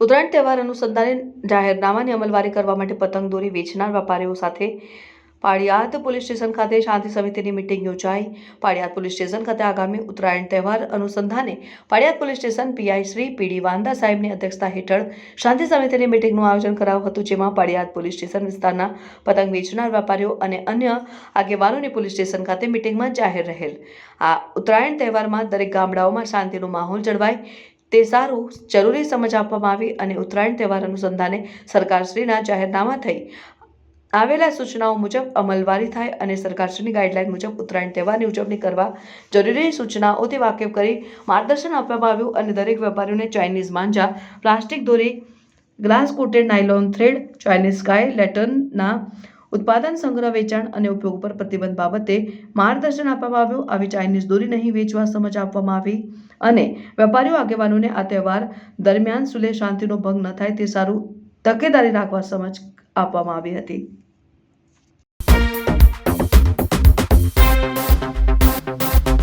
ઉત્તરાયણ તહેવાર અનુસંધાને જાહેરનામાની અમલવારી કરવા માટે પતંગ દોરી વેચનાર વેપારીઓ સાથે પાળિયાદ પોલીસ સ્ટેશન ખાતે શાંતિ સમિતિની મિટિંગ યોજાઈ. પાળિયાદ પોલીસ સ્ટેશન ખાતે આગામી ઉત્તરાયણ તહેવાર અનુસંધાને Paliyad police station PI Shri P D સાહેબની અધ્યક્ષતા હેઠળ શાંતિ સમિતિની મિટિંગનું આયોજન કરાયું હતું, જેમાં પાળિયાદ પોલીસ સ્ટેશન વિસ્તારના પતંગ વેચનાર વેપારીઓ અને અન્ય આગેવાનોની પોલીસ સ્ટેશન ખાતે મિટિંગમાં જાહેર રહેલ. આ ઉત્તરાયણ તહેવારમાં દરેક ગામડાઓમાં શાંતિનો માહોલ જળવાય તે સારું જરૂરી સમજ આપવામાં આવી અને ઉત્તરાયણ તહેવાર અનુસંધાને સરકારશ્રીના જાહેરનામા થઈ. આવેલા સૂચનાઓ મુજબ અમલવારી થાય અને સરકારશ્રીની ગાઈડલાઈન મુજબ ઉત્તરાયણ તહેવારની ઉજવણી કરવા જરૂરી સૂચનાઓથી વાકેફ કરી માર્ગદર્શન આપવામાં આવ્યું અને દરેક વેપારીઓને ચાઇનીઝ માંજા, પ્લાસ્ટિક દોરી, glass coated nylon thread Chinese ગાય લેટર્નના ઉત્પાદન સંગ્રહ, વેચાણ અને ઉપયોગ પર પ્રતિબંધ બાબતે માર્ગદર્શન આપવામાં આવ્યું. આવી ચાઇનીઝ દોરી નહીં વેચવા સમજ આપવામાં આવી અને વેપારીઓ, આગેવાનોને આ તહેવાર દરમિયાન સુલે શાંતિનો ભંગ ન થાય તે સારું તકેદારી રાખવા સમજ આપવામાં આવી હતી.